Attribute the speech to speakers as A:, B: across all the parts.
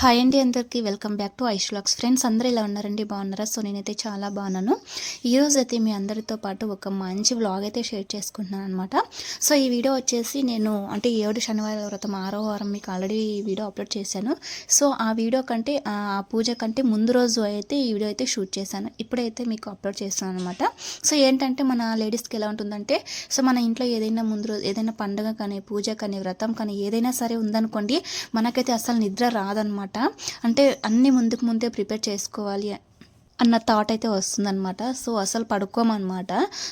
A: Hi అండి అందరికీ welcome back to ఐష్లాక్స్ ఫ్రెండ్స్ అందరూ ఇలా ఉన్నారండి? బాగున్నారా? సో నేనైతే చాలా బాగున్నాను. ఈరోజు అయితే మీ అందరితో పాటు ఒక మంచి వ్లాగ్ అయితే షేర్ చేసుకుంటున్నాను అనమాట సో ఈ వీడియో వచ్చేసి నేను అంటే ఏడు శనివారం వ్రతం ఆరో వారం మీకు ఆల్రెడీ ఈ వీడియో అప్లోడ్ చేశాను. సో ఆ వీడియో కంటే ఆ పూజ కంటే ముందు రోజు అయితే ఈ వీడియో అయితే షూట్ చేశాను. ఇప్పుడైతే మీకు అప్లోడ్ చేస్తున్నాను అనమాట సో ఏంటంటే మన లేడీస్కి ఎలా ఉంటుందంటే సో మన ఇంట్లో ఏదైనా ముందు రోజు ఏదైనా పండుగ కానీ పూజ కానీ వ్రతం కానీ ఏదైనా సరే ఉందనుకోండి మనకైతే అసలు నిద్ర రాదనమాట అంటే అన్ని ముందుకు ముందే ప్రిపేర్ చేసుకోవాలి అన్న థాట్ అయితే వస్తుందన్నమాట. సో అసలు పడుకోమన్నమాట.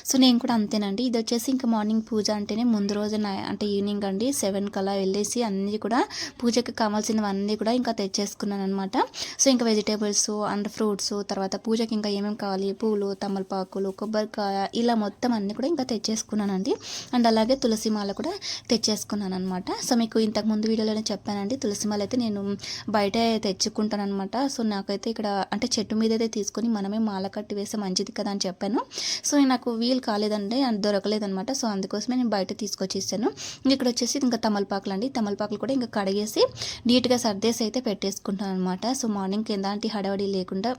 A: సో నేను కూడా అంతేనండి. ఇది వచ్చేసి ఇంకా మార్నింగ్ పూజ అంటేనే ముందు రోజు అంటే ఈవినింగ్ అండి. సెవెన్ కల్లా వెళ్ళేసి అన్నీ కూడా పూజకి కావాల్సినవన్నీ కూడా ఇంకా తెచ్చేసుకున్నాను అనమాట సో ఇంకా వెజిటేబుల్స్ అండ్ ఫ్రూట్స్ తర్వాత పూజకి ఇంకా ఏమేమి కావాలి? పూలు తమలపాకులు కొబ్బరికాయ ఇలా మొత్తం అన్నీ కూడా ఇంకా తెచ్చేసుకున్నానండి. అండ్ అలాగే తులసి మాల కూడా తెచ్చేసుకున్నాను అనమాట సో మీకు ఇంతకు ముందు వీడియోలోనే చెప్పానండి. తులసి మాల అయితే నేను బయటే తెచ్చుకుంటాను అనమాట సో నాకైతే ఇక్కడ అంటే చెట్టు మీద అయితే తీసుకొని మనమే మాల కట్టి వేస్తే మంచిది కదా అని చెప్పాను. సో నాకు వీలు కాలేదండి అది దొరకలేదనమాట సో అందుకోసమే నేను బయట తీసుకొచ్చి ఇస్తాను ఇక్కడ వచ్చేసి ఇంకా తమలపాకులు అండి. తమలపాకులు కూడా ఇంకా కడిగేసి నీట్గా సర్దేసి అయితే పెట్టేసుకుంటాను అనమాట సో మార్నింగ్ ఎలాంటి హడావడి లేకుండా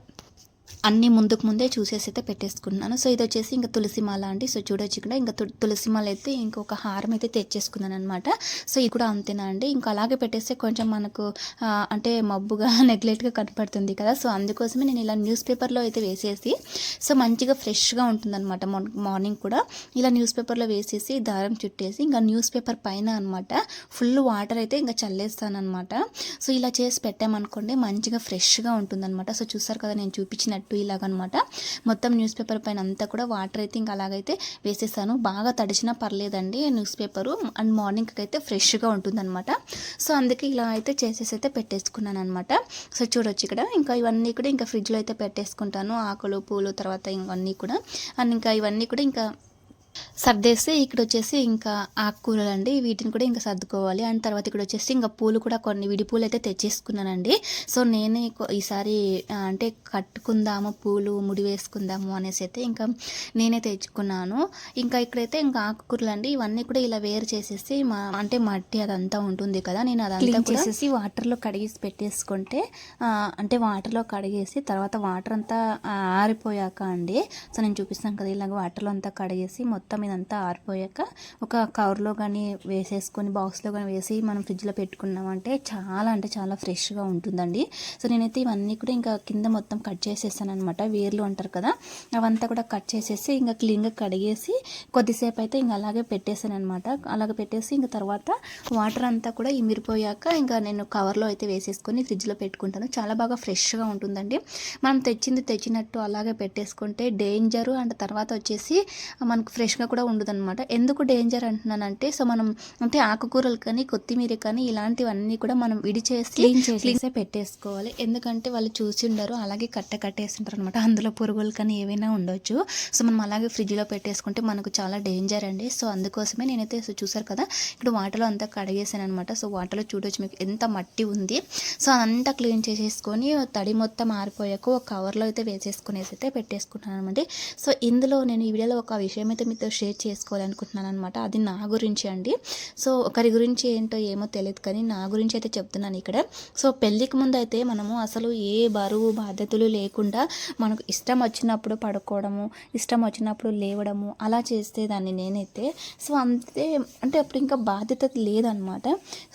A: అన్నీ ముందుకు ముందే చూసేసి అయితే పెట్టేసుకున్నాను. సో ఇది వచ్చేసి ఇంకా తులసి మాల అండి. సో చూడొచ్చు ఇక్కడ. ఇంకా తు- తులసి అయితే ఇంకొక హారం అయితే తెచ్చేసుకున్నాను అనమాట సో ఇది కూడా అంతేనా అండి? ఇంకా అలాగే పెట్టేస్తే కొంచెం మనకు అంటే మబ్బుగా నెగ్లెట్గా కనపడుతుంది కదా. సో అందుకోసమే నేను ఇలా న్యూస్ పేపర్లో అయితే వేసేసి సో మంచిగా ఫ్రెష్గా ఉంటుందన్నమాట మార్నింగ్ కూడా. ఇలా న్యూస్ పేపర్లో వేసేసి దారం చుట్టేసి ఇంకా న్యూస్ పేపర్ పైన అనమాట ఫుల్ వాటర్ అయితే ఇంకా చల్లేస్తానమాట సో ఇలా చేసి పెట్టామనుకోండి మంచిగా ఫ్రెష్గా ఉంటుందన్నమాట. సో చూసారు కదా నేను చూపించినట్టు. ఇలాగనమాట. మొత్తం న్యూస్ పేపర్ పైన అంతా కూడా వాటర్ అయితే ఇంకా అలాగైతే వేసేసాను. బాగా తడిచినా పర్లేదండి న్యూస్ పేపరు. అండ్ మార్నింగ్కి అయితే ఫ్రెష్గా ఉంటుందన్నమాట సో అందుకే ఇలా అయితే చేసేసి అయితే పెట్టేసుకున్నాను అనమాట సో చూడొచ్చు ఇక్కడ. ఇంకా ఇవన్నీ కూడా ఇంకా ఫ్రిడ్జ్లో అయితే పెట్టేసుకుంటాను. ఆకులు పూలు తర్వాత ఇవన్నీ కూడా. అండ్ ఇంకా ఇవన్నీ కూడా ఇంకా సర్దేస్తే ఇక్కడ వచ్చేసి ఇంకా ఆకుకూరలు అండి వీటిని కూడా ఇంకా సర్దుకోవాలి. అండ్ తర్వాత ఇక్కడ వచ్చేసి ఇంకా పూలు కూడా కొన్ని విడి పూలు అయితే తెచ్చేసుకున్నానండి. సో నేనే ఈసారి అంటే కట్టుకుందాము పూలు ముడి వేసుకుందాము అనేసి అయితే ఇంకా నేనే తెచ్చుకున్నాను. ఇంకా ఇక్కడైతే ఇంకా ఆకుకూరలు అండి ఇవన్నీ కూడా ఇలా వేరు చేసేసి మా అంటే మట్టి అదంతా ఉంటుంది కదా నేను అదంతా చేసేసి వాటర్లో కడిగేసి పెట్టేసుకుంటే అంటే వాటర్లో కడిగేసి తర్వాత వాటర్ అంతా ఆరిపోయాక అండి. సో నేను చూపిస్తాను కదా ఇలాగ వాటర్లో అంతా కడిగేసి మొత్తం ఇదంతా ఆరిపోయాక ఒక కవర్లో కానీ వేసేసుకొని బాక్స్లో కానీ వేసి మనం ఫ్రిడ్జ్లో పెట్టుకున్నామంటే చాలా అంటే చాలా ఫ్రెష్గా ఉంటుందండి. సో నేనైతే ఇవన్నీ కూడా ఇంకా కింద మొత్తం కట్ చేసేసాను అనమాట వేర్లు అంటారు కదా అవంతా కూడా కట్ చేసేసి ఇంకా క్లీన్గా కడిగేసి కొద్దిసేపు అయితే ఇంకా అలాగే పెట్టేసాను అనమాట అలాగే పెట్టేసి ఇంకా తర్వాత వాటర్ అంతా కూడా ఇమిరిపోయాక ఇంకా నేను కవర్లో అయితే వేసేసుకొని ఫ్రిడ్జ్లో పెట్టుకుంటాను. చాలా బాగా ఫ్రెష్గా ఉంటుందండి. మనం తెచ్చింది తెచ్చినట్టు అలాగే పెట్టేసుకుంటే డేంజరు. అండ్ తర్వాత వచ్చేసి మనకు ఫ్రెష్గా కూడా ఉండదు అనమాట ఎందుకు డేంజర్ అంటున్నానంటే సో మనం అంటే ఆకుకూరలు కానీ కొత్తిమీర కానీ ఇలాంటివన్నీ కూడా మనం విడిచేసి
B: చేసేసి
A: క్లీన్సే పెట్టేసుకోవాలి. ఎందుకంటే వాళ్ళు చూసి ఉండరు అలాగే కట్ట కట్టేస్తుంటారు అనమాట అందులో పురుగులు కానీ ఏవైనా ఉండొచ్చు. సో మనం అలాగే ఫ్రిడ్జ్లో పెట్టేసుకుంటే మనకు చాలా డేంజర్ అండి. సో అందుకోసమే నేనైతే చూసారు కదా ఇప్పుడు వాటర్లో అంతా కడిగేసాను అనమాట సో వాటర్లో చూడొచ్చు మీకు ఎంత మట్టి ఉంది. సో అదంతా క్లీన్ చేసేసుకొని తడి మొత్తం ఆరిపోయాక ఒక కవర్లో అయితే వేసేసుకునేసి అయితే పెట్టేసుకుంటాను అనమాట సో ఇందులో నేను ఈ వీడియోలో ఒక విషయం అయితే మీతో షేర్ చేసుకోవాలనుకుంటున్నాను అనమాట అది నా గురించి అండి. సో ఒకరి గురించి ఏంటో ఏమో తెలియదు కానీ నా గురించి అయితే చెప్తున్నాను ఇక్కడ. సో పెళ్ళికి ముందు అయితే మనము అసలు ఏ బరువు బాధ్యతలు లేకుండా మనకు ఇష్టం వచ్చినప్పుడు పడుకోవడము ఇష్టం వచ్చినప్పుడు లేవడము అలా చేసేదాన్ని నేనైతే సో అంతే అంటే అప్పుడు ఇంకా బాధ్యత లేదనమాట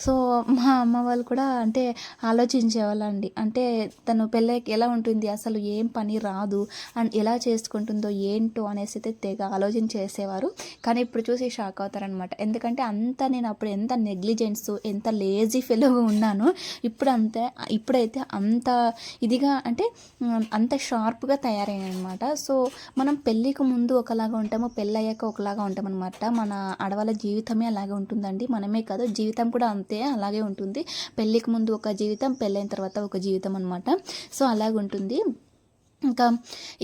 A: సో మా అమ్మ వాళ్ళు కూడా అంటే ఆలోచించేవాళ్ళండి. అంటే తను పెళ్ళకి ఎలా ఉంటుంది అసలు ఏం పని రాదు అండ్ ఎలా చేసుకుంటుందో ఏంటో అనేసి అయితే తెగ ఆలోచన చేసేవారు. కానీ ఇప్పుడు చూసి షాక్ అవుతారనమాట ఎందుకంటే అంత నేను అప్పుడు ఎంత నెగ్లిజెన్స్ ఎంత లేజీ ఫెలో ఉన్నాను ఇప్పుడు అంతే ఇప్పుడైతే అంత ఇదిగా అంటే అంత షార్ప్గా తయారయ్యాను అనమాట సో మనం పెళ్ళికి ముందు ఒకలాగా ఉంటాము పెళ్ళి అయ్యాక ఒకలాగా ఉంటామన్నమాట. మన ఆడవాళ్ళ జీవితమే అలాగే ఉంటుందండి. మనమే కాదు జీవితం కూడా అంతే అలాగే ఉంటుంది. పెళ్ళికి ముందు ఒక జీవితం పెళ్ళైన తర్వాత ఒక జీవితం అనమాట సో అలాగే ఉంటుంది ఇంకా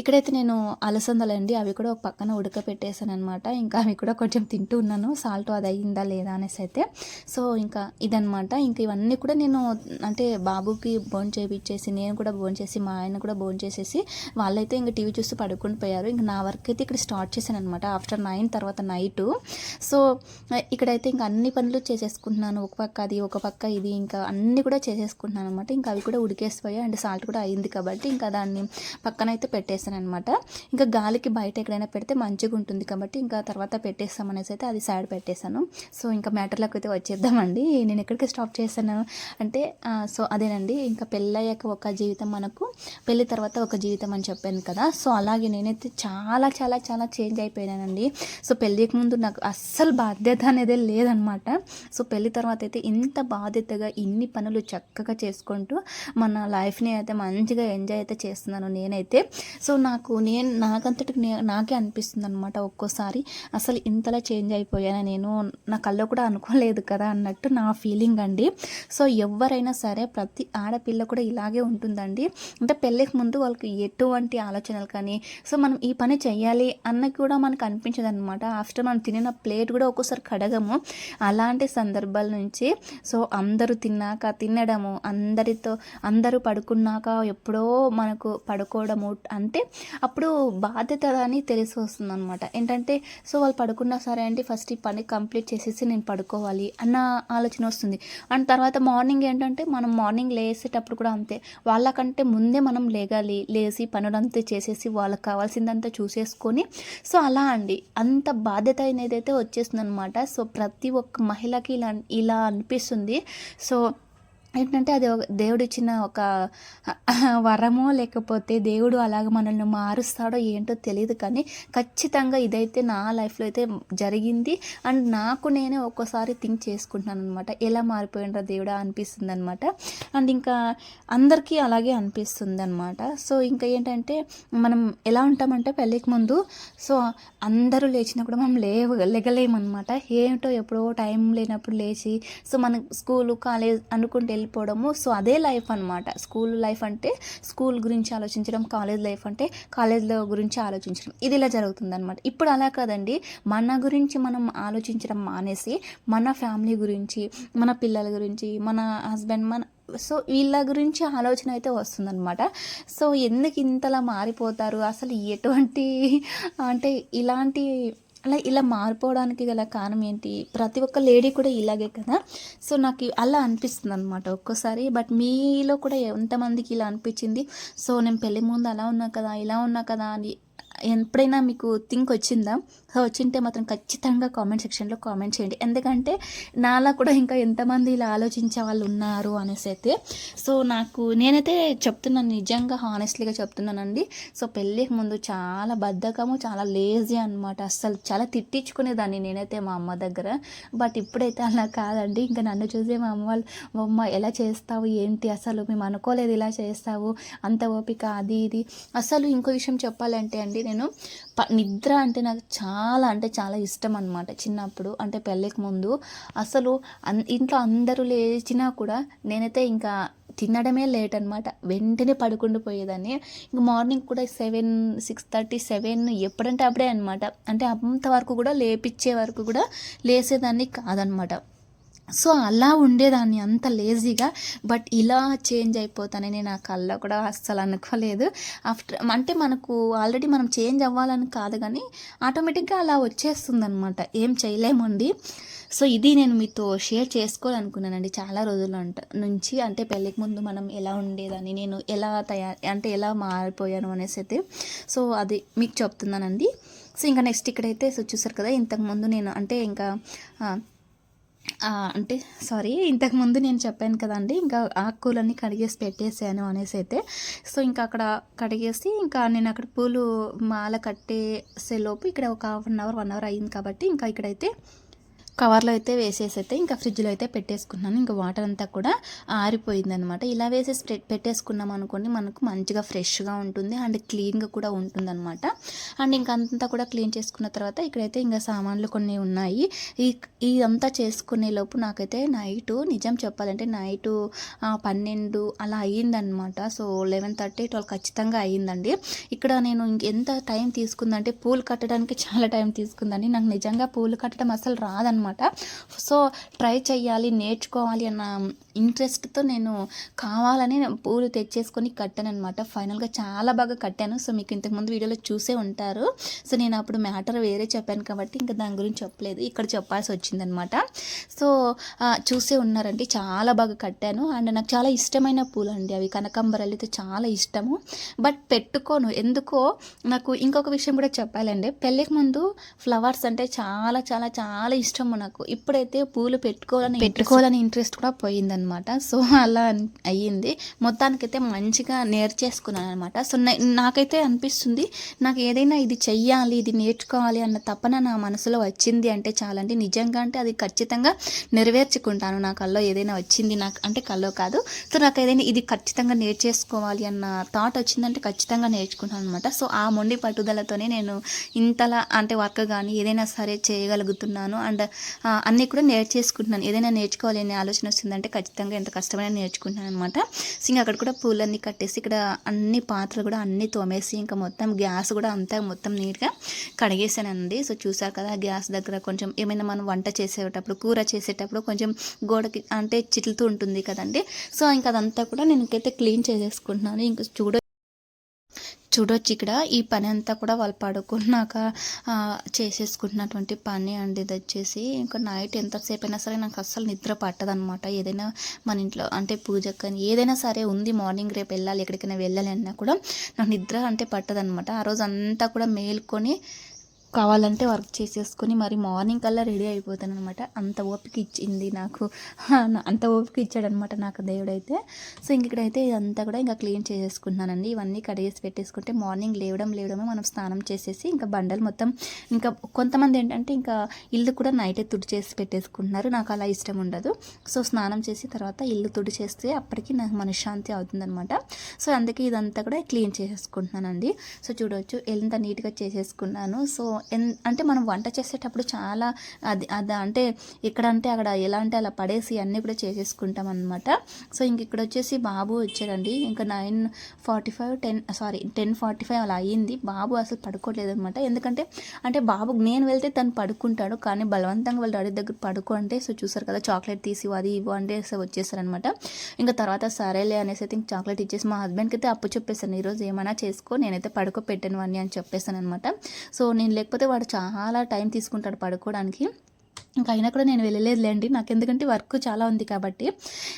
A: ఇక్కడైతే నేను అలసందలండి అవి కూడా ఒక పక్కన ఉడకపెట్టేసాను అనమాట ఇంకా అవి కూడా కొంచెం తింటూ ఉన్నాను. సాల్ట్ అది అయ్యిందా లేదా అనేసి అయితే. సో ఇంకా ఇదనమాట ఇంకా ఇవన్నీ కూడా నేను అంటే బాబుకి బోన్ చేపించేసి నేను కూడా బోన్ చేసి మా ఆయన కూడా బోన్ చేసేసి వాళ్ళైతే ఇంకా టీవీ చూస్తూ పడుకుని పోయారు. ఇంకా నా వర్క్ అయితే ఇక్కడ స్టార్ట్ చేశాను అనమాట ఆఫ్టర్ నైన్ తర్వాత నైట్. సో ఇక్కడైతే ఇంకా అన్ని పనులు చేసేసుకుంటున్నాను. ఒక పక్క అది ఒక పక్క ఇది ఇంకా అన్నీ కూడా చేసేసుకుంటున్నాను అనమాట ఇంకా అవి కూడా ఉడికేసిపోయాయి. అండ్ సాల్ట్ కూడా అయింది కాబట్టి ఇంకా దాన్ని పక్కన అయితే పెట్టేస్తాను అనమాట ఇంకా గాలికి బయట ఎక్కడైనా పెడితే మంచిగా ఉంటుంది కాబట్టి ఇంకా తర్వాత పెట్టేస్తాం అనేసి అయితే అది సైడ్ పెట్టేశాను. సో ఇంకా మ్యాటర్లోకి అయితే వచ్చేద్దామండి. నేను ఎక్కడికి స్టాప్ చేశాను అంటే సో అదేనండి. ఇంకా పెళ్ళయ్యాక ఒక జీవితం మనకు పెళ్ళి తర్వాత ఒక జీవితం అని చెప్పాను కదా. సో అలాగే నేనైతే చాలా చాలా చాలా చేంజ్ అయిపోయానండి. సో పెళ్ళికి ముందు నాకు అస్సలు బాధ్యత అనేది లేదనమాట సో పెళ్ళి తర్వాత అయితే ఇంత బాధ్యతగా ఇన్ని పనులు చక్కగా చేసుకుంటూ మన లైఫ్ని అయితే మంచిగా ఎంజాయ్ అయితే చేస్తున్నాను నేనైతే. అయితే సో నాకు నేను నాకంతటి నే- నాకే అనిపిస్తుంది అనమాట ఒక్కోసారి. అసలు ఇంతలా చేంజ్ అయిపోయాను నేను నా కల్లో కూడా అనుకోలేదు కదా అన్నట్టు నా ఫీలింగ్ అండి. సో ఎవరైనా సరే ప్రతి ఆడపిల్ల కూడా ఇలాగే ఉంటుందండి. అంటే పెళ్ళికి ముందు వాళ్ళకి ఎటువంటి ఆలోచనలు కానీ సో మనం ఈ పని చేయాలి అన్న కూడా మనకు అనిపించదు అనమాట ఆఫ్టర్ మనం తినిన ప్లేట్ కూడా ఒక్కోసారి కడగము. అలాంటి సందర్భాల నుంచి సో అందరూ తిన్నాక తినడము అందరితో అందరూ పడుకున్నాక ఎప్పుడో మనకు పడుకో పడుకోవడము అంటే అప్పుడు బాధ్యత అని తెలిసి వస్తుంది అనమాట ఏంటంటే సో వాళ్ళు పడుకున్నా సరే అంటే ఫస్ట్ ఈ పని కంప్లీట్ చేసేసి నేను పడుకోవాలి అన్న ఆలోచన వస్తుంది. అండ్ తర్వాత మార్నింగ్ ఏంటంటే మనం మార్నింగ్ లేసేటప్పుడు కూడా అంతే. వాళ్ళకంటే ముందే మనం లేగాలి లేచి పనులంతా చేసేసి వాళ్ళకి కావాల్సిందంతా చూసేసుకొని సో అలా అండి. అంత బాధ్యత అనేది అయితే వచ్చేస్తుంది అనమాట సో ప్రతి ఒక్క మహిళకి ఇలా ఇలా అనిపిస్తుంది. సో ఏంటంటే అది ఒక దేవుడిచ్చిన ఒక వరమో లేకపోతే దేవుడు అలాగ మనల్ని మారుస్తాడో ఏంటో తెలియదు కానీ ఖచ్చితంగా ఇదైతే నా లైఫ్లో అయితే జరిగింది. అండ్ నాకు నేనే ఒక్కోసారి థింక్ చేసుకుంటున్నాను అనమాట ఎలా మారిపోయినరా దేవుడా అనిపిస్తుంది అనమాట అండ్ ఇంకా అందరికీ అలాగే అనిపిస్తుంది అనమాట సో ఇంకా ఏంటంటే మనం ఎలా ఉంటామంటే పెళ్ళికి ముందు సో అందరూ లేచినా కూడా మనం లేవ లెగలేమన్నమాట. ఏంటో ఎప్పుడో టైం లేనప్పుడు లేచి సో మన స్కూలు కాలేజ్ అనుకుంటే వెళ్ళిపోవడము సో అదే లైఫ్ అనమాట స్కూల్ లైఫ్ అంటే స్కూల్ గురించి ఆలోచించడం కాలేజ్ లైఫ్ అంటే కాలేజ్లో గురించి ఆలోచించడం. ఇది ఇలా జరుగుతుందనమాట ఇప్పుడు అలా కాదండి. మన గురించి మనం ఆలోచించడం మానేసి మన ఫ్యామిలీ గురించి మన పిల్లల గురించి మన హస్బెండ్ మన సో వీళ్ళ గురించి ఆలోచన అయితే వస్తుందన్నమాట. సో ఎందుకు ఇంతలా మారిపోతారు? అసలు ఎటువంటి అంటే ఇలాంటి అలా ఇలా మారిపోవడానికి గల కారణం ఏంటి? ప్రతి ఒక్క లేడీ కూడా ఇలాగే కదా? సో నాకు అలా అనిపిస్తుంది అనమాట ఒక్కోసారి. బట్ మీలో కూడా ఎంతమందికి ఇలా అనిపించింది? సో నేను పెళ్ళి ముందు అలా ఉన్నా కదా ఇలా ఉన్నా కదా అని ఎప్పుడైనా మీకు థింక్ వచ్చిందా? వచ్చింటే మాత్రం ఖచ్చితంగా కామెంట్ సెక్షన్లో కామెంట్ చేయండి. ఎందుకంటే నాలా కూడా ఇంకా ఎంతమంది ఇలా ఆలోచించే వాళ్ళు ఉన్నారు అనేసి అయితే సో నాకు నేనైతే చెప్తున్నాను నిజంగా హానెస్ట్లీగా చెప్తున్నానండి. సో పెళ్ళికి ముందు చాలా బద్ధకము చాలా లేజీ అనమాట అస్సలు చాలా తిట్టించుకునేదాన్ని నేనైతే మా అమ్మ దగ్గర. బట్ ఇప్పుడైతే అలా కాదండి. ఇంకా నన్ను చూసే మా అమ్మ వాళ్ళు అమ్మ ఎలా చేస్తావు? ఏంటి? అసలు మేము అనుకోలేదు ఇలా చేస్తావు. అంత ఓపిక అది ఇది. అసలు ఇంకో విషయం చెప్పాలంటే అండి నేను నిద్ర అంటే నాకు చాలా అంటే చాలా ఇష్టం అనమాట చిన్నప్పుడు. అంటే పెళ్ళికి ముందు అసలు అన్ ఇంట్లో అందరూ లేచినా కూడా నేనైతే ఇంకా తినడమే లేట్ అనమాట వెంటనే పడుకుండా పోయేదాన్ని. ఇంక మార్నింగ్ కూడా సెవెన్ సిక్స్ థర్టీ సెవెన్ ఎప్పుడంటే అప్పుడే అనమాట అంటే అంతవరకు కూడా లేపిచ్చే వరకు కూడా లేసేదాన్ని కాదనమాట సో అలా ఉండేదాన్ని అంత లేజీగా బట్ ఇలా చేంజ్ అయిపోతానని నేను ఆ కళ్ళ కూడా అస్సలు అనుకోలేదు. ఆఫ్టర్ అంటే మనకు ఆల్రెడీ మనం చేంజ్ అవ్వాలని కాదు కానీ ఆటోమేటిక్గా అలా వచ్చేస్తుంది అనమాట ఏం చేయలేమండి. సో ఇది నేను మీతో షేర్ చేసుకోవాలనుకున్నానండి చాలా రోజుల నుంచి. అంటే పెళ్ళికి ముందు మనం ఎలా ఉండేదని నేను ఎలా తయారు అంటే ఎలా మారిపోయాను అనేసి అయితే. సో అది మీకు చెప్తున్నానండి. సో ఇంకా నెక్స్ట్ ఇక్కడైతే సో చూసారు కదా ఇంతకుముందు నేను అంటే ఇంకా అంటే సారీ ఇంతకుముందు నేను చెప్పాను కదండి ఇంకా ఆకుకూలన్నీ కడిగేసి పెట్టేసాను అనేసి అయితే. సో ఇంకా అక్కడ కడిగేసి ఇంకా నేను అక్కడ పూలు మాల కట్టేసే లోపు ఇక్కడ ఒక half an hour one hour అయింది కాబట్టి ఇంకా ఇక్కడైతే కవర్లో అయితే వేసేసి అయితే ఇంకా ఫ్రిడ్జ్లో అయితే పెట్టేసుకున్నాను. ఇంకా వాటర్ అంతా కూడా ఆరిపోయింది అనమాట ఇలా వేసేసి పెట్టేసుకున్నాం అనుకోండి మనకు మంచిగా ఫ్రెష్గా ఉంటుంది అండ్ క్లీన్గా కూడా ఉంటుంది అనమాట అండ్ ఇంకా అంతా కూడా క్లీన్ చేసుకున్న తర్వాత ఇక్కడైతే ఇంకా సామాన్లు కొన్ని ఉన్నాయి. ఈ ఇదంతా చేసుకునే లోపు నాకైతే నైట్ నిజం చెప్పాలంటే నైటు పన్నెండు అలా అయ్యిందనమాట సో లెవెన్ థర్టీ ట్వెల్వ్ ఖచ్చితంగా అయ్యిందండి. ఇక్కడ నేను ఎంత టైం తీసుకుందంటే పూలు కట్టడానికి చాలా టైం తీసుకుందండి. నాకు నిజంగా పూలు కట్టడం అసలు రాదనమాట సో ట్రై చేయాలి నేర్చుకోవాలి అన్న ఇంట్రెస్ట్తో నేను కావాలని పూలు తెచ్చేసుకొని కట్టాను అనమాట ఫైనల్గా చాలా బాగా కట్టాను. సో మీకు ఇంతకుముందు వీడియోలో చూసే ఉంటారు. సో నేను అప్పుడు మ్యాటర్ వేరే చెప్పాను కాబట్టి ఇంకా దాని గురించి చెప్పలేదు. ఇక్కడ చెప్పాల్సి వచ్చిందనమాట సో చూసే ఉన్నారండి. చాలా బాగా కట్టాను. అండ్ నాకు చాలా ఇష్టమైన పూలు అండి అవి. కనకాంబరాలు అయితే చాలా ఇష్టము. బట్ పెట్టుకోను. ఎందుకో నాకు ఇంకొక విషయం కూడా చెప్పాలండి. పెళ్ళికి ముందు ఫ్లవర్స్ అంటే చాలా చాలా చాలా ఇష్టము నాకు. ఇప్పుడైతే పూలు పెట్టుకోవాలని పెట్టుకోవాలని ఇంట్రెస్ట్ కూడా అనమాట సో అలా అయ్యింది. మొత్తానికైతే మంచిగా నేర్చేసుకున్నాను అనమాట సో నాకైతే అనిపిస్తుంది నాకు ఏదైనా ఇది చెయ్యాలి ఇది నేర్చుకోవాలి అన్న తపన నా మనసులో వచ్చింది అంటే చాలండి. నిజంగా అంటే అది ఖచ్చితంగా నెరవేర్చుకుంటాను. నా కల్లో ఏదైనా వచ్చింది నాకు అంటే కల్లో కాదు. సో నాకు ఏదైనా ఇది ఖచ్చితంగా నేర్చేసుకోవాలి అన్న థాట్ వచ్చిందంటే ఖచ్చితంగా నేర్చుకుంటాను అనమాట సో ఆ మొండి పట్టుదలతోనే నేను ఇంతలా అంటే వర్క్ కానీ ఏదైనా సరే చేయగలుగుతున్నాను. అండ్ అన్నీ కూడా నేర్చేసుకుంటున్నాను. ఏదైనా నేర్చుకోవాలి అనే ఆలోచన వస్తుందంటే ఖచ్చితంగా ఎంత కష్టమైనా నేర్చుకుంటున్నాను అనమాట సో ఇంకా అక్కడ కూడా పూలన్నీ కట్టేసి ఇక్కడ అన్ని పాత్రలు కూడా అన్నీ తోమేసి ఇంకా మొత్తం గ్యాస్ కూడా అంతా మొత్తం నీట్గా కడిగేసానండి సో చూసారు కదా గ్యాస్ దగ్గర కొంచెం ఏమైనా మనం వంట చేసేటప్పుడు కూర చేసేటప్పుడు కొంచెం గోడకి అంటే చిట్లుతూ ఉంటుంది కదండి. సో ఇంకా అదంతా కూడా నేను ఇంకైతే క్లీన్ చేసేసుకుంటున్నాను. ఇంకా చూడ చూడొచ్చు ఇక్కడ. ఈ పని అంతా కూడా వాళ్ళు పడుకున్నాక చేసేసుకుంటున్నటువంటి పని అండి ఇది వచ్చేసి ఇంకా నైట్ ఎంతసేపు అయినా సరే నాకు అస్సలు నిద్ర పట్టదనమాట ఏదైనా మన ఇంట్లో అంటే పూజకు కానీ ఏదైనా సరే ఉంది మార్నింగ్ రేపు వెళ్ళాలి ఎక్కడికైనా వెళ్ళాలి అన్నా కూడా నాకు నిద్ర అంటే పట్టదనమాట ఆ రోజు అంతా కూడా మేల్కొని కావాలంటే వర్క్ చేసేసుకొని మరి మార్నింగ్ కల్లా రెడీ అయిపోతాను అనమాట అంత ఓపిక ఇచ్చింది నాకు. అంత ఓపిక ఇచ్చాడనమాట నాకు దేవుడైతే. సో ఇంక ఇక్కడైతే ఇదంతా కూడా ఇంకా క్లీన్ చేసేసుకున్నానండి ఇవన్నీ కడిగేసి పెట్టేసుకుంటే మార్నింగ్ లేవడం లేవడమే మనం స్నానం చేసేసి ఇంకా బండలు మొత్తం ఇంకా కొంతమంది ఏంటంటే ఇంకా ఇల్లు కూడా నైటే తుడిచేసి పెట్టేసుకుంటున్నారు. నాకు అలా ఇష్టం ఉండదు. సో స్నానం చేసి తర్వాత ఇల్లు తుడి చేస్తే అప్పటికి నాకు మనశ్శాంతి అవుతుందనమాట సో అందుకే ఇదంతా కూడా క్లీన్ చేసేసుకుంటున్నానండి. సో చూడవచ్చు ఎంత నీట్గా చేసేసుకున్నాను. సో అంటే మనం వంట చేసేటప్పుడు చాలా అది అది అంటే ఎక్కడ అంటే అక్కడ ఎలా అంటే అలా పడేసి అన్నీ కూడా చేసేసుకుంటాం అనమాట సో ఇంక ఇక్కడ వచ్చేసి బాబు వచ్చాడండి. ఇంకా nine forty five ten sorry ten forty five అలా అయ్యింది. బాబు అసలు పడుకోలేదు అనమాట ఎందుకంటే అంటే బాబు నేను వెళ్తే తను పడుకుంటాడు. కానీ బలవంతంగా వాళ్ళ డాడీ దగ్గర పడుకో అంటే సో చూసారు కదా చాక్లెట్ తీసి అది ఇవ్వు అంటే సో వచ్చేసారనమాట ఇంకా తర్వాత సరేలే అనేసి అయితే చాక్లెట్ ఇచ్చేసి మా హస్బెండ్కి అయితే అప్పు చెప్పేసాను ఈరోజు ఏమైనా చేసుకో నేనైతే పడుకో పెట్టాను అని అని చెప్పేసాను అనమాట సో నేను లేకపోతే వాడు చాలా టైం తీసుకుంటాడు పడుకోవడానికి. ఇంకా అయినా కూడా నేను వెళ్ళలేదులేండి. నాకు ఎందుకంటే వర్క్ చాలా ఉంది కాబట్టి.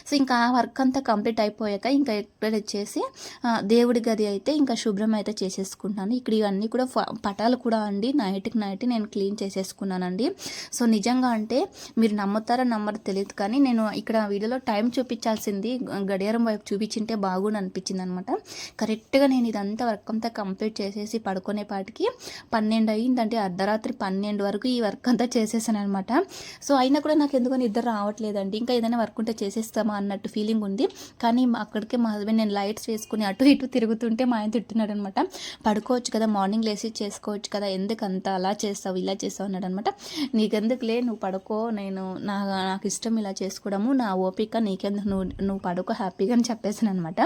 A: సో ఇంకా ఆ వర్క్ అంతా కంప్లీట్ అయిపోయాక ఇంకా ఇక్కడ వచ్చేసి దేవుడి గది అయితే ఇంకా శుభ్రం అయితే చేసేసుకుంటాను ఇక్కడ ఇవన్నీ కూడా పటాలు కూడా అండి. నైట్కి నైట్ నేను క్లీన్ చేసేసుకున్నానండి. సో నిజంగా అంటే మీరు నమ్ముతారో నమ్మరు తెలియదు కానీ నేను ఇక్కడ వీడియోలో టైం చూపించాల్సింది గడియారం వైపు చూపించింటే బాగుండు అనిపించింది అనమాట కరెక్ట్గా నేను ఇదంతా వర్క్ అంతా కంప్లీట్ చేసేసి పడుకునేపాటికి పన్నెండు అయ్యిందంటే అర్ధరాత్రి పన్నెండు వరకు ఈ వర్క్ అంతా చేసేసాను అనమాట సో అయినా కూడా నాకు ఎందుకో నిద్ర రావట్లేదండి. ఇంకా ఏదైనా వర్క్ ఉంటే చేసేస్తామా అన్నట్టు ఫీలింగ్ ఉంది. కానీ అక్కడికే మా హస్బెండ్ నేను లైట్స్ వేసుకుని అటు ఇటు తిరుగుతుంటే మా ఆయన తిట్టున్నాడు అనమాట పడుకోవచ్చు కదా మార్నింగ్ లేసి చేసుకోవచ్చు కదా ఎందుకు అంత అలా చేస్తావు ఇలా చేస్తావు అన్నాడు అనమాట నీకెందుకులే నువ్వు పడుకో నేను నా నాకు ఇష్టం ఇలా చేసుకోవడము నా ఓపిక నీకెందుకు నువ్వు నువ్వు పడుకో హ్యాపీగా అని చెప్పేసాను అనమాట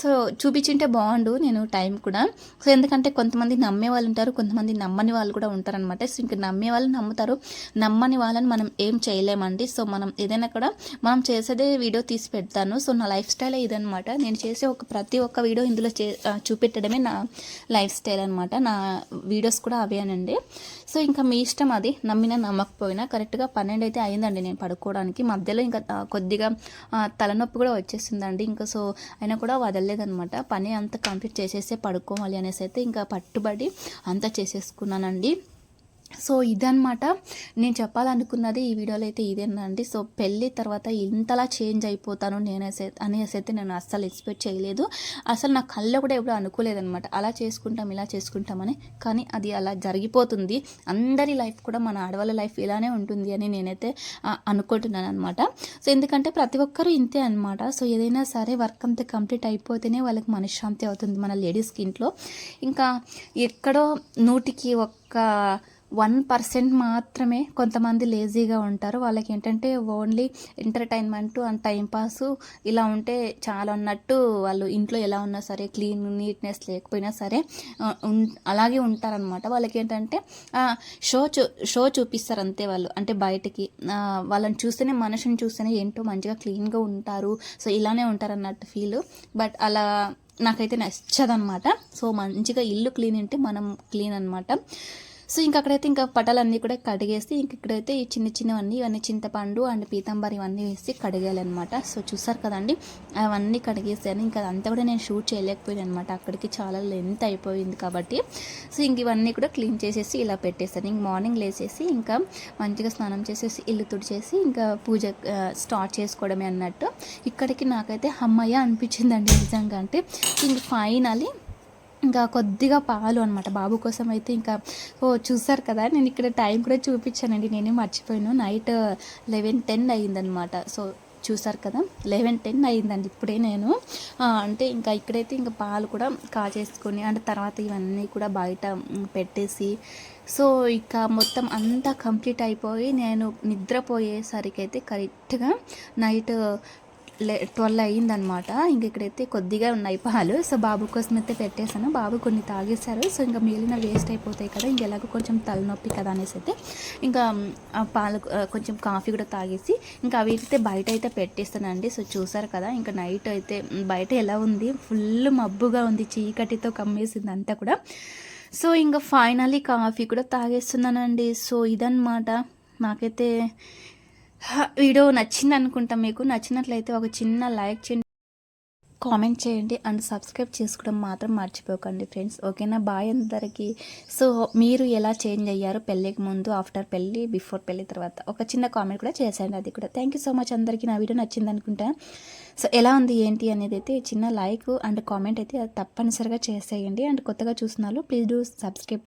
A: సో చూపించింటే బాగుండు నేను టైం కూడా. సో ఎందుకంటే కొంతమంది నమ్మే వాళ్ళు ఉంటారు కొంతమంది నమ్మని వాళ్ళు కూడా ఉంటారనమాట. సో ఇంకా నమ్మే వాళ్ళు నమ్ముతారు నమ్మని వాళ్ళని మనం ఏం చేయలేమండి. సో మనం ఏదైనా కూడా మనం చేసేదే వీడియో తీసి పెడతాను. సో నా లైఫ్ స్టైల్ ఇదనమాట నేను చేసే ఒక ప్రతి ఒక్క వీడియో ఇందులో చే చూపెట్టడమే నా లైఫ్ స్టైల్ అనమాట నా వీడియోస్ కూడా అవేనండి. సో ఇంకా మీ ఇష్టం అది. నమ్మినా నమ్మకపోయినా కరెక్ట్గా పన్నెండు అయితే అయిందండి నేను పడుకోవడానికి. మధ్యలో ఇంకా కొద్దిగా తలనొప్పి కూడా వచ్చేసిందండి. ఇంకా సో అయినా కూడా వదలలేదనమాట పని అంతా కంప్లీట్ చేసేస్తే పడుకోవాలి అనేసి అయితే ఇంకా పట్టుబడి అంతా చేసేసుకున్నానండి. సో ఇదనమాట నేను చెప్పాలనుకున్నది ఈ వీడియోలో అయితే ఇదేనండి. సో పెళ్ళి తర్వాత ఇంతలా చేంజ్ అయిపోతాను నేనేసే అనేసి అయితే నేను అస్సలు ఎక్స్పెక్ట్ చేయలేదు. అసలు నా కళ్ళు కూడా ఎప్పుడు అనుకోలేదనమాట అలా చేసుకుంటాం ఇలా చేసుకుంటామని కానీ అది అలా జరిగిపోతుంది. అందరి లైఫ్ కూడా మన ఆడవాళ్ళ లైఫ్ ఇలానే ఉంటుంది అని నేనైతే అనుకుంటున్నాను అనమాట సో ఎందుకంటే ప్రతి ఒక్కరూ ఇంతే అనమాట సో ఏదైనా సరే వర్క్ అంతా కంప్లీట్ అయిపోతేనే వాళ్ళకి మనశ్శాంతి అవుతుంది మన లేడీస్కి ఇంట్లో ఇంకా ఎక్కడో నూటికి ఒక్క వన్ పర్సెంట్ మాత్రమే కొంతమంది లేజీగా ఉంటారు. వాళ్ళకి ఏంటంటే ఓన్లీ ఎంటర్టైన్మెంట్ అండ్ టైంపాస్ ఇలా ఉంటే చాలా అన్నట్టు వాళ్ళు ఇంట్లో ఎలా ఉన్నా సరే క్లీన్ నీట్నెస్ లేకపోయినా సరే అలాగే ఉంటారనమాట వాళ్ళకి ఏంటంటే షో చూ షో చూపిస్తారు అంతే వాళ్ళు. అంటే బయటికి వాళ్ళని చూస్తేనే మనుషుని చూస్తేనే ఏంటో మంచిగా క్లీన్గా ఉంటారు. సో ఇలానే ఉంటారు అన్నట్టు ఫీల్ బట్ అలా నాకైతే నచ్చదనమాట సో మంచిగా ఇల్లు క్లీన్ అంటే మనం క్లీన్ అనమాట సో ఇంక అక్కడైతే ఇంకా పటాలన్నీ కూడా కడిగేసి ఇంక ఇక్కడైతే ఈ చిన్న చిన్నవన్నీ ఇవన్నీ చింతపండు అండ్ పీతాంబరి ఇవన్నీ వేసి కడిగేయాలన్నమాట. సో చూసారు కదండి అవన్నీ కడిగేసాను ఇంకా అదంతా కూడా నేను షూట్ చేయలేకపోయాను అనమాట అక్కడికి చాలా లెంత్ అయిపోయింది కాబట్టి. సో ఇంక ఇవన్నీ కూడా క్లీన్ చేసేసి ఇలా పెట్టేసాను ఇంక మార్నింగ్ లేచేసి ఇంకా మంచిగా స్నానం చేసేసి ఇల్లు తుడిచేసి ఇంకా పూజ స్టార్ట్ చేసుకోవడమే అన్నట్టు. ఇక్కడికి నాకైతే అమ్మయ్య అనిపించిందండి నిజంగా అంటే. ఇంక ఫైనలీ ఇంకా కొద్దిగా పాలు అనమాట బాబు కోసం అయితే ఇంకా ఓ చూసారు కదా నేను ఇక్కడ టైం కూడా చూపించానండి. నేనే మర్చిపోయాను. నైట్ లెవెన్ టెన్ అయ్యిందనమాట సో చూసారు కదా లెవెన్ టెన్ అయిందండి ఇప్పుడే నేను. అంటే ఇంకా ఇక్కడైతే ఇంకా పాలు కూడా కాచేసుకొని అంటే తర్వాత ఇవన్నీ కూడా బయట పెట్టేసి సో ఇక మొత్తం అంతా కంప్లీట్ అయిపోయి నేను నిద్రపోయేసరికి అయితే కరెక్ట్గా నైట్ ట్వెల్వ్ అయ్యిందనమాట. ఇంక ఇక్కడైతే కొద్దిగా ఉన్నాయి పాలు. సో బాబు కోసం అయితే పెట్టేశాను. బాబు కొన్ని తాగేశారు. సో ఇంకా మిగిలిన వేస్ట్ అయిపోతాయి కదా ఇంక ఎలాగో కొంచెం తలనొప్పి కదా అనేసి అయితే ఇంకా ఆ పాలు కొంచెం కాఫీ కూడా తాగేసి ఇంకా అవి అయితే బయట అయితే పెట్టేస్తానండి. సో చూసారు కదా ఇంకా నైట్ అయితే బయట ఎలా ఉంది? ఫుల్ మబ్బుగా ఉంది. చీకటితో కమ్మేసింది అంతా కూడా. సో ఇంకా ఫైనలీ కాఫీ కూడా తాగేస్తున్నానండి. సో ఇదన్నమాట. నాకైతే వీడియో నచ్చింది అనుకుంటాం మీకు. నచ్చినట్లయితే ఒక చిన్న లైక్ చేయండి కామెంట్ చేయండి అండ్ సబ్స్క్రైబ్ చేసుకోవడం మాత్రం మర్చిపోకండి ఫ్రెండ్స్. ఓకేనా? బాయ్ అందరికీ. సో మీరు ఎలా చేంజ్ అయ్యారు పెళ్ళికి ముందు ఆఫ్టర్ పెళ్ళి బిఫోర్ పెళ్ళి తర్వాత? ఒక చిన్న కామెంట్ కూడా చేసాను అది కూడా. థ్యాంక్ యూ సో మచ్ అందరికీ. నా వీడియో నచ్చింది అనుకుంటా సో ఎలా ఉంది ఏంటి అనేది అయితే చిన్న లైక్ అండ్ కామెంట్ అయితే తప్పనిసరిగా చేసేయండి. అండ్ కొత్తగా చూస్తున్నారు ప్లీజ్ డూ సబ్స్క్రైబ్